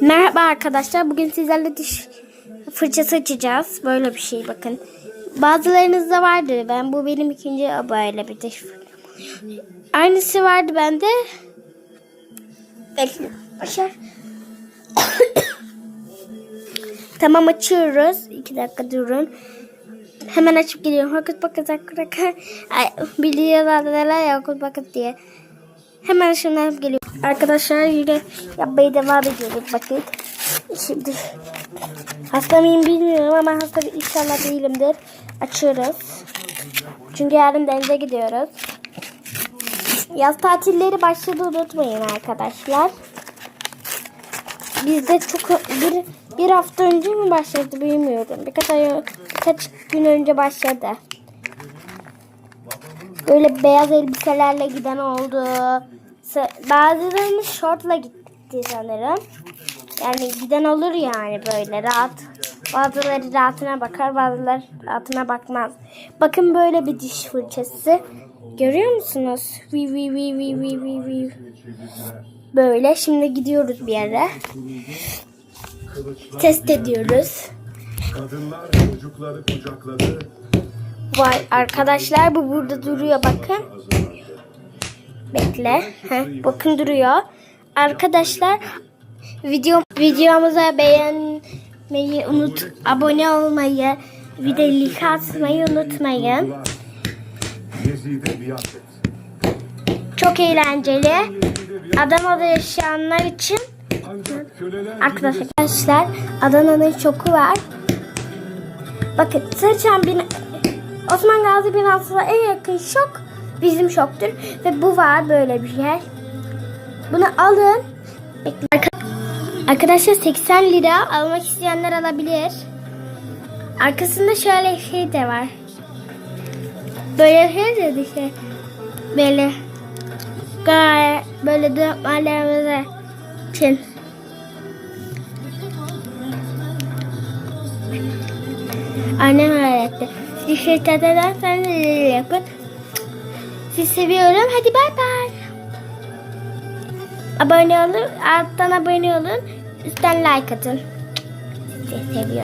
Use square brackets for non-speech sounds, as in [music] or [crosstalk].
Merhaba arkadaşlar. Bugün sizlerle diş fırçası açacağız. Böyle bir şey bakın. Bazılarınızda vardır. Ben bu benim ikinci böyle bir diş fırçam. Aynısı vardı bende. Bekle. Başar. [coughs] tamam açıyoruz. İki dakika durun. Hemen açıp geliyorum. Hokus pokus akrak. Ay, biliyorlar ya hokus pokus diye. Hemen şundan geliyor. Arkadaşlar yine yapmaya devam ediyoruz bakın. Şimdi hasta mıyım bilmiyorum ama hasta inşallah değilimdir. Açıyoruz. Çünkü yarın denize gidiyoruz. Yaz tatilleri başladı unutmayın arkadaşlar. Bizde çok bir, bir hafta önce mi başladı bilmiyorum. Birkaç ay birkaç gün önce başladı. Böyle beyaz elbiselerle giden oldu. Bazılarımız şortla gitti sanırım. Yani giden olur yani böyle rahat. Bazıları rahatına bakar, bazıları rahatına bakmaz. Bakın böyle bir diş fırçası. Görüyor musunuz? Vi vi vi vi vi vi vi. Böyle. Şimdi gidiyoruz bir yere. Test ediyoruz. Kadınlar çocukları kucakladı, Vay arkadaşlar bu burada duruyor bakın. Bekle. Heh, bakın duruyor. Arkadaşlar video videomuza beğenmeyi unut, abone olmayı, bir de like atmayı unutmayın. Çok eğlenceli. Adana'da yaşayanlar için arkadaşlar Adana'nın şoku var. Bakın Sırçan bin Osman Gazi binasına en yakın şok bizim şoktur. Ve bu var böyle bir yer. Bunu alın. Bekle. Arka- Arkadaşlar 80 lira almak isteyenler alabilir. Arkasında şöyle şey de var. Böyle şey dedi şey. Böyle gayet böyle dönmelerimize için. Annem öğretti. Dişleri edersen yapın. Sizi seviyorum. Hadi bay bay. Abone olun. Alttan abone olun. Üstten like atın. Sizi seviyorum.